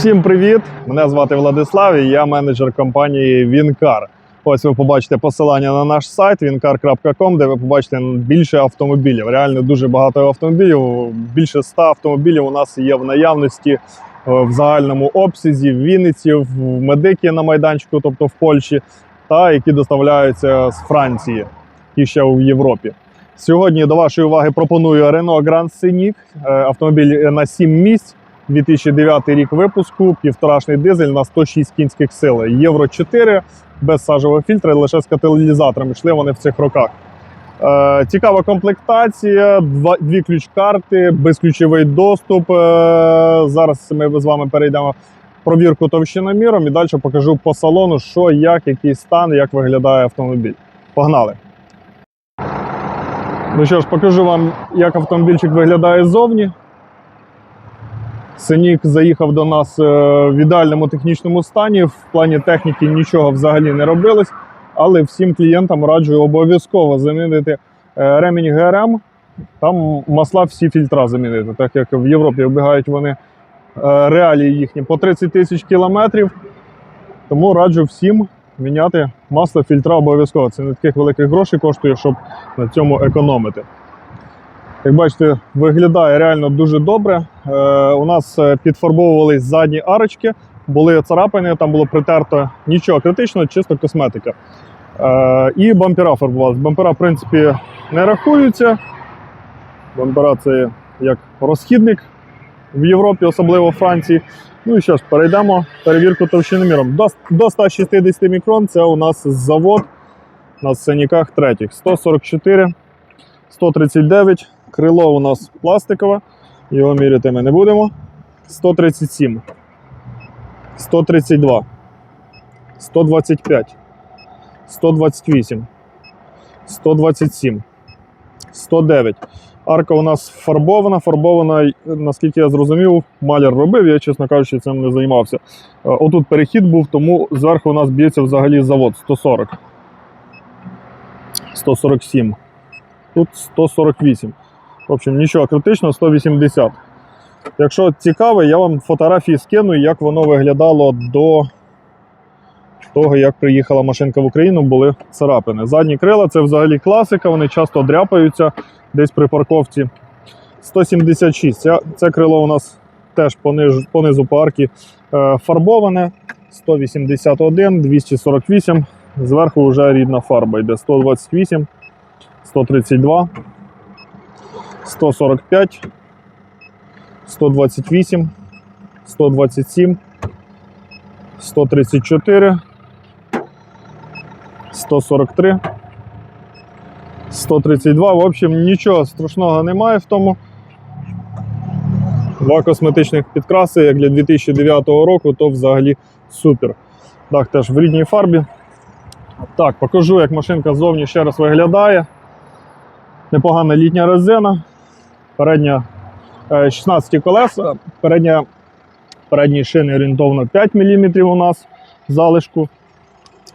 Всім привіт! Мене звати Владислав і я менеджер компанії Вінкар. Ось ви побачите посилання на наш сайт wincar.com, де ви побачите більше автомобілів. Реально дуже багато автомобілів. Більше ста автомобілів у нас є в наявності е, в загальному обсязі в Вінниці, в Медикі на майданчику, тобто в Польщі, та які доставляються з Франції, і ще в Європі. Сьогодні до вашої уваги пропоную Renault Grand Scenic, е, автомобіль на 7 місць. 2009 рік випуску, півторашний дизель на 106 кінських сил. Євро 4 без сажового фільтра, лише з каталізатором. Йшли вони в цих роках. Е, цікава комплектація, два, дві ключ-карти, безключовий доступ. Е, зараз ми з вами перейдемо провірку товщиноміром і далі покажу по салону, що, як, який стан, як виглядає автомобіль. Погнали! Ну що ж, покажу вам, як автомобільчик виглядає ззовні. Синік заїхав до нас е, в ідеальному технічному стані. В плані техніки нічого взагалі не робилось, але всім клієнтам раджу обов'язково замінити е, ремінь ГРМ. Там масла всі фільтра замінити, так як в Європі обігають вони е, реалії їхні по 30 тисяч кілометрів. Тому раджу всім міняти масло фільтра обов'язково. Це не таких великих грошей коштує, щоб на цьому економити. Як бачите, виглядає реально дуже добре. Е, у нас е, підфарбовувались задні арочки, були царапини, там було притерто нічого критичного, чисто косметика. Е, і бампера фарбувалися. Бампера, в принципі, не рахуються. Бампера це як розхідник в Європі, особливо в Франції. Ну і що ж, перейдемо перевірку товщиноміром. До, до 160 мікрон це у нас завод на синіках третіх. 144, 139. Крило у нас пластикове, його міряти ми не будемо. 137, 132, 125, 128, 127, 109. Арка у нас фарбована. Фарбована, наскільки я зрозумів, маляр робив, я, чесно кажучи, цим не займався. Е, Отут перехід був, тому зверху у нас б'ється взагалі завод 140. 147. Тут 148. В общем, нічого критичного, 180. Якщо цікаво, я вам фотографії скину, як воно виглядало до того, як приїхала машинка в Україну, були царапини. Задні крила це взагалі класика, вони часто дряпаються десь при парковці. 176. Це, крило у нас теж понизу, понизу парки е, фарбоване. 181, 248. Зверху вже рідна фарба йде 128, 132. 145, 128, 127, 134, 143, 132. В общем, нічого страшного немає в тому. Два косметичних підкраси, як для 2009 року, то взагалі супер. Так, теж в рідній фарбі. Так, покажу, як машинка ззовні ще раз виглядає. Непогана літня резина. Передня е, 16 колеса, передня, передні шини орієнтовно 5 мм у нас залишку.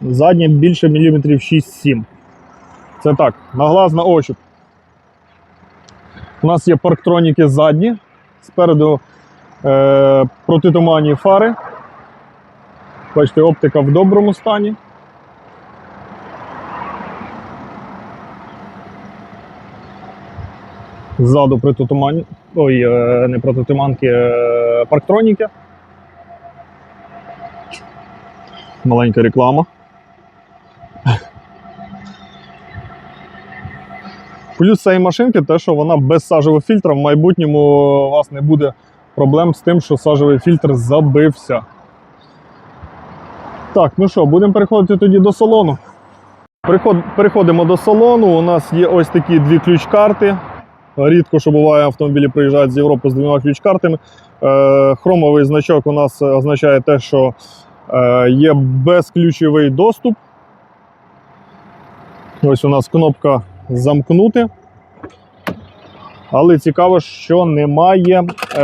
Задні більше міліметрів 6-7. Це так, на глаз на ощуп. У нас є парктроніки задні, спереду е, протитуманні фари. Бачите, оптика в доброму стані. Ззаду протитуман... Ой, е, не протитуманки, е, парктроніки. Маленька реклама. Плюс цієї машинки те, що вона без сажового фільтра в майбутньому у вас не буде проблем з тим, що сажовий фільтр забився. Так, ну що, будемо переходити тоді до салону. Переходимо до салону. У нас є ось такі дві ключ-карти. Рідко, що буває, автомобілі приїжджають з Європи з двома ключ-картами. Е, хромовий значок у нас означає те, що е, є безключовий доступ. Ось у нас кнопка замкнути. Але цікаво, що немає е,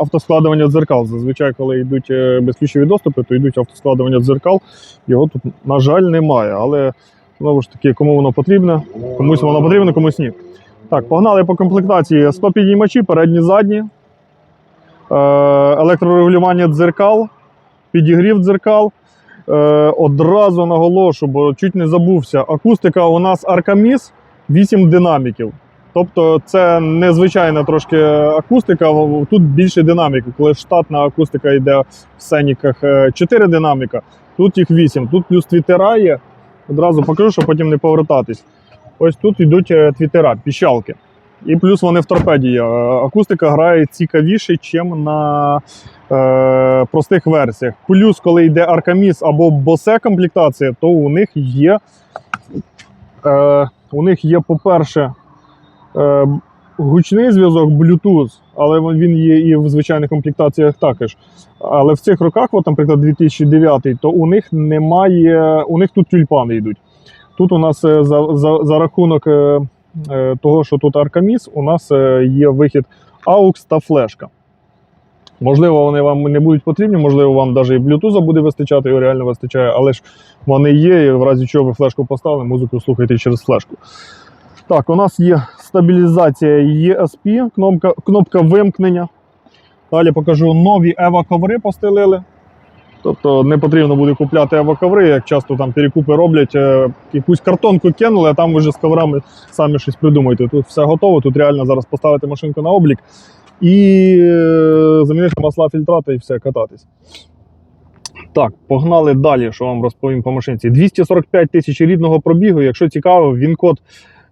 автоскладування дзеркал. Зазвичай, коли йдуть е, безключові доступи, то йдуть автоскладування дзеркал. Його тут, на жаль, немає. Але знову ж таки, кому воно потрібно, комусь воно потрібно, комусь ні. Так, погнали по комплектації 100 підіймачі, передні, задні. електрорегулювання дзеркал, підігрів дзеркал. Е, одразу наголошу, бо чуть не забувся. Акустика у нас Аркаміс 8 динаміків. Тобто це незвичайна трошки акустика, тут більше динаміки. Коли штатна акустика йде в сценіках 4 динаміка, тут їх 8. Тут плюс твітера є. Одразу покажу, щоб потім не повертатись. Ось тут йдуть е, твітера, піщалки. І плюс вони в торпеді. Е, Акустика грає цікавіше, ніж на е, простих версіях. Плюс, коли йде Аркаміс або Bose комплектація, то у них є, е, у них є, по-перше, е, гучний зв'язок Bluetooth, але він є і в звичайних комплектаціях також. Але в цих роках, от, наприклад, 2009, то у них немає, у них тут тюльпани йдуть. Тут у нас е, за, за, за рахунок е, е, того, що тут Аркаміс, у нас є вихід AUX та флешка. Можливо, вони вам не будуть потрібні, можливо, вам навіть і Bluetooth буде вистачати, його реально вистачає, але ж вони є, і в разі чого ви флешку поставили, музику слухайте через флешку. Так, у нас є стабілізація ESP, кнопка, кнопка вимкнення. Далі покажу нові Ева коври постелили. Тобто не потрібно буде купляти Ева коври, як часто там перекупи роблять, е, якусь картонку кинули, а там ви вже з коврами самі щось придумаєте. Тут все готово, тут реально зараз поставити машинку на облік і е, замінити масла фільтрата і все, кататись. Так, погнали далі, що вам розповім по машинці. 245 тисяч рідного пробігу. Якщо цікаво, він код.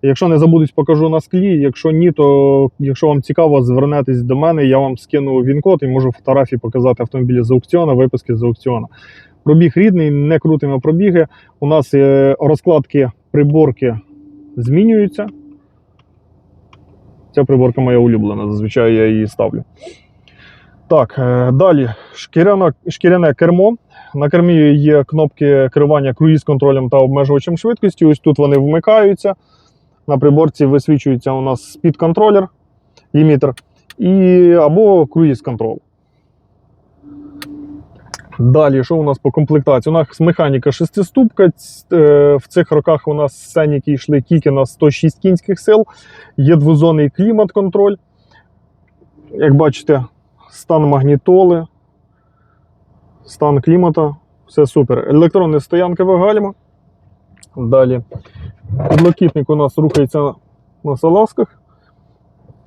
Якщо не забудуть, покажу на склі. Якщо ні, то якщо вам цікаво, звернетесь до мене, я вам скину він-код і можу фотографії показати автомобілі з аукціону, виписки з аукціону. Пробіг рідний, не крутимо пробіги. У нас е, розкладки приборки змінюються. Ця приборка моя улюблена, зазвичай я її ставлю. Так, е, далі шкіряне, шкіряне кермо. На кермі є кнопки керування круїз-контролем та обмежувачем швидкості. Ось тут вони вмикаються. На приборці висвічується у нас спід-контролер, лімітер і або круїз-контрол. Далі, що у нас по комплектації? У нас механіка шестиступка. Е, В цих роках у нас сценіки йшли тільки на 106 кінських сил. Є двозонний клімат-контроль. Як бачите, стан магнітоли, стан клімата, все супер. Електронна стоянка гальма. Далі. Підлокітник у нас рухається на салазках.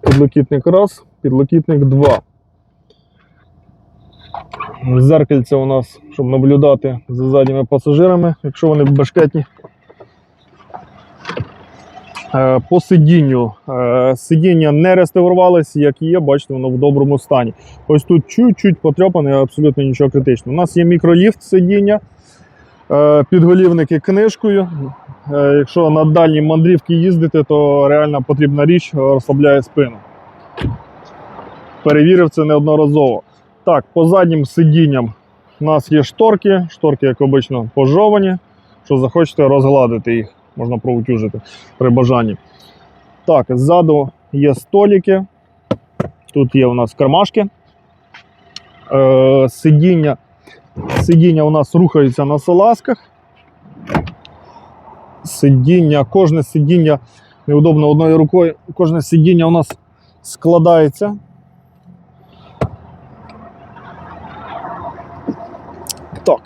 Підлокітник раз, підлокітник два. Зеркальце у нас, щоб наблюдати за задніми пасажирами, якщо вони бешкетні. Е, По сидінню. Е, Сидіння не реставрувалось, як є, бачите, воно в доброму стані. Ось тут чуть-чуть потрьопане, абсолютно нічого критичного. У нас є мікроліфт сидіння, е, підголівники книжкою. Е, Якщо на дальні мандрівки їздити, то реально потрібна річ е, розслабляє спину. Перевірив це неодноразово. Так, по заднім сидінням у нас є шторки. Шторки, як обично, пожовані. Що захочете розгладити їх, можна проутюжити при бажанні. Так, ззаду є столики. Тут є у нас кармашки. Е, сидіння, сидіння у нас рухаються на салазках. Сидіння, кожне сидіння неудобно одною рукою, кожне сидіння у нас складається. Так.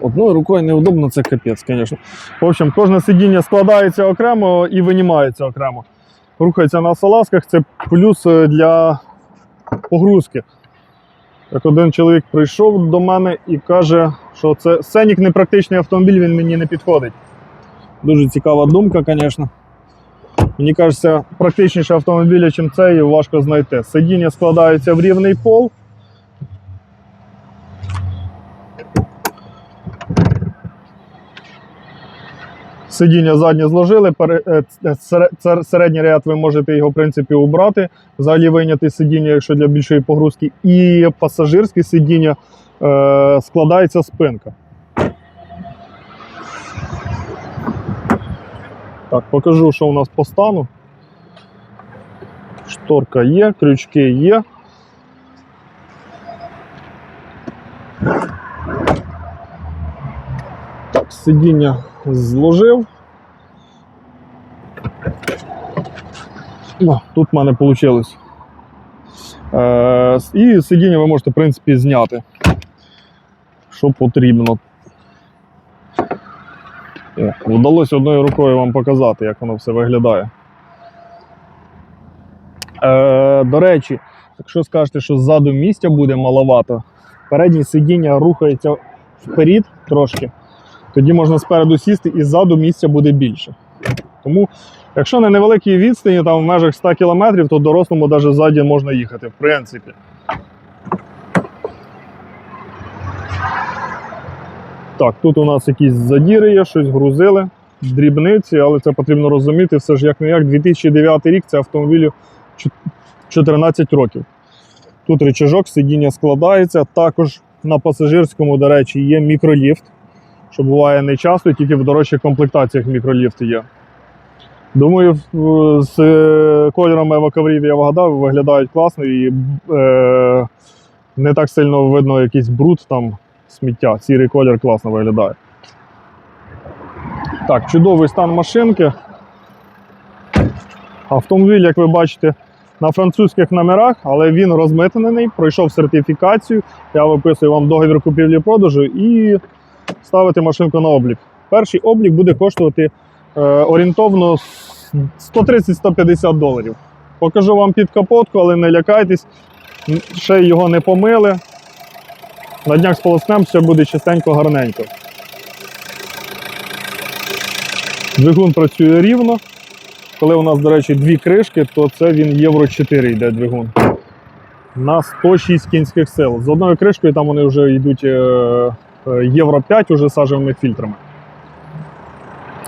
Одною рукою неудобно, це капець, звісно. В общем, кожне сидіння складається окремо і винімається окремо. Рухається на салазках, це плюс е, для погрузки. Як один чоловік прийшов до мене і каже, що це Сенік непрактичний автомобіль, він мені не підходить. Дуже цікава думка, звісно. Мені кажеться, практичніше автомобіля, ніж цей, важко знайти. Сидіння складається в рівний пол. Сидіння заднє зложили, е, цер- середній ряд ви можете його в принципі убрати, взагалі вийняти сидіння, якщо для більшої погрузки. І пасажирське сидіння е, складається спинка. Так, покажу, що у нас по стану. Шторка є, крючки є. Так, сидіння зложив. О, тут в мене вийшло. Е, і сидіння ви можете, в принципі, зняти. Що потрібно. О, вдалося одною рукою вам показати, як воно все виглядає. Е, до речі, якщо скажете, що ззаду місця буде маловато, переднє сидіння рухається вперед трошки, тоді можна спереду сісти і ззаду місця буде більше. Тому, якщо на невеликій відстані, там в межах 100 км, то дорослому навіть ззаді можна їхати, в принципі. Так, тут у нас якісь задіри є, щось грузили, дрібниці, але це потрібно розуміти, все ж як не як 2009 рік це автомобілю 14 років. Тут рычажок, сидіння складається. Також на пасажирському, до речі, є мікроліфт, що буває не часто, тільки в дорожчих комплектаціях мікроліфт є. Думаю, з е, кольорами евакаврів я вгадав, виглядають класно і е, не так сильно видно якийсь бруд там сміття. Сірий колір класно виглядає. Так, чудовий стан машинки. Автомобіль, як ви бачите, на французьких номерах, але він розмитнений, пройшов сертифікацію. Я виписую вам договір купівлі-продажу і ставити машинку на облік. Перший облік буде коштувати е, орієнтовно 130-150 доларів. Покажу вам під капотку, але не лякайтесь, ще його не помили. На днях сполоснем все буде чистенько, гарненько. Двигун працює рівно. Коли у нас, до речі, дві кришки, то це він Євро 4 йде двигун. На 106 кінських сил. З одною кришкою там вони вже йдуть е, Євро 5 уже сажевими фільтрами.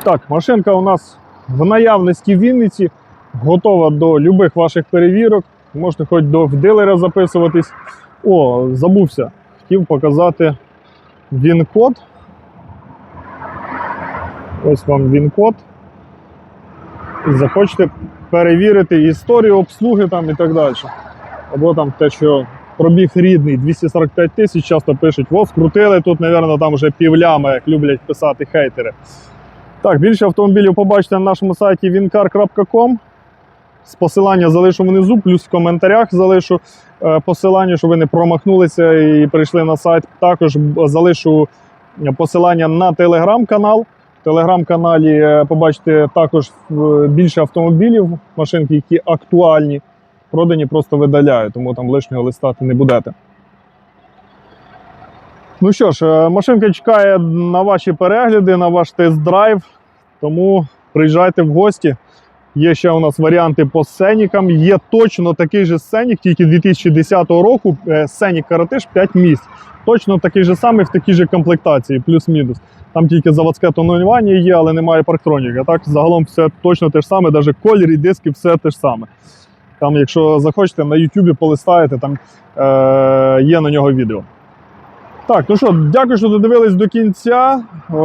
Так, машинка у нас в наявності в Вінниці, готова до любих ваших перевірок. Можете хоч до дилера записуватись. О, забувся. Хотів показати він-код. Ось вам він-код. Захочете перевірити історію обслуги там і так далі. Або там те, що пробіг рідний 245 тисяч, часто пишуть, во, вкрутили тут, мабуть, там вже півляма, як люблять писати хейтери. Так, більше автомобілів побачите на нашому сайті wincar.com. З посилання залишу внизу, плюс в коментарях залишу е, посилання, щоб ви не промахнулися і прийшли на сайт. Також залишу посилання на телеграм-канал. В телеграм-каналі е, побачите також е, більше автомобілів, машинки, які актуальні. Продані просто видаляю, тому там лишнього листати не будете. Ну що ж, е, машинка чекає на ваші перегляди, на ваш тест-драйв. Тому приїжджайте в гості. Є ще у нас варіанти по сценікам. Є точно такий же сценік, тільки 2010 року. е, Сценік Каратиш 5 місць. Точно такий же самий в такій же комплектації, плюс-мінус. Там тільки заводське тонування є, але немає парктроніки. А так загалом все точно те ж саме, навіть колір і диски, все те ж саме. Там, якщо захочете, на YouTube полистаєте, там е, є на нього відео. Так, ну що, дякую, що додивились до кінця. Е,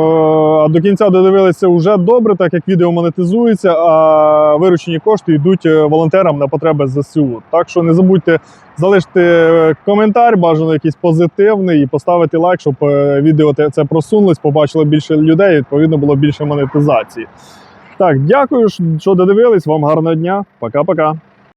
А до кінця додивилися вже добре, так як відео монетизується, а виручені кошти йдуть е, волонтерам на потреби ЗСУ. Так що не забудьте залишити коментар, бажано якийсь позитивний, і поставити лайк, щоб е, відео це просунулось, побачило більше людей, відповідно було більше монетизації. Так, дякую, що додивились. Вам гарного дня. Пока-пока.